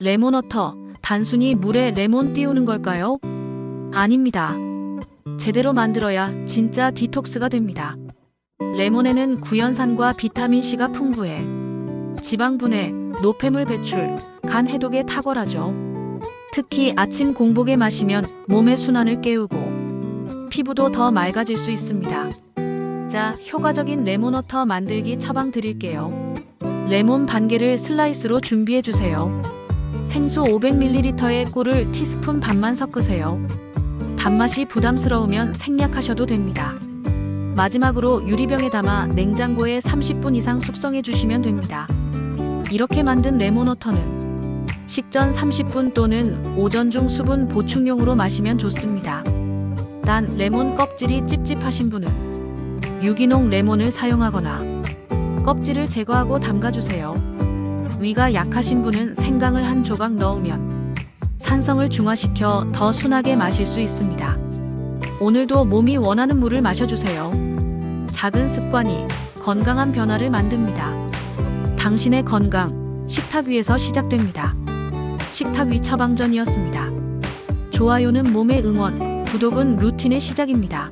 레몬워터, 단순히 물에 레몬 띄우는 걸까요? 아닙니다. 제대로 만들어야 진짜 디톡스가 됩니다. 레몬에는 구연산과 비타민C가 풍부해 지방 분해, 노폐물 배출, 간 해독에 탁월하죠. 특히 아침 공복에 마시면 몸의 순환을 깨우고 피부도 더 맑아질 수 있습니다. 자, 효과적인 레몬워터 만들기 처방 드릴게요. 레몬 반 개를 슬라이스로 준비해 주세요. 생수 500ml에 꿀을 티스푼 반만 섞으세요. 단맛이 부담스러우면 생략하셔도 됩니다. 마지막으로 유리병에 담아 냉장고에 30분 이상 숙성해 주시면 됩니다. 이렇게 만든 레몬워터는 식전 30분 또는 오전 중 수분 보충용으로 마시면 좋습니다. 단 레몬 껍질이 찝찝하신 분은 유기농 레몬을 사용하거나 껍질을 제거하고 담가주세요. 위가 약하신 분은 생강을 한 조각 넣으면 산성을 중화시켜 더 순하게 마실 수 있습니다. 오늘도 몸이 원하는 물을 마셔주세요. 작은 습관이 건강한 변화를 만듭니다. 당신의 건강, 식탁 위에서 시작됩니다. 식탁 위 처방전이었습니다. 좋아요는 몸의 응원, 구독은 루틴의 시작입니다.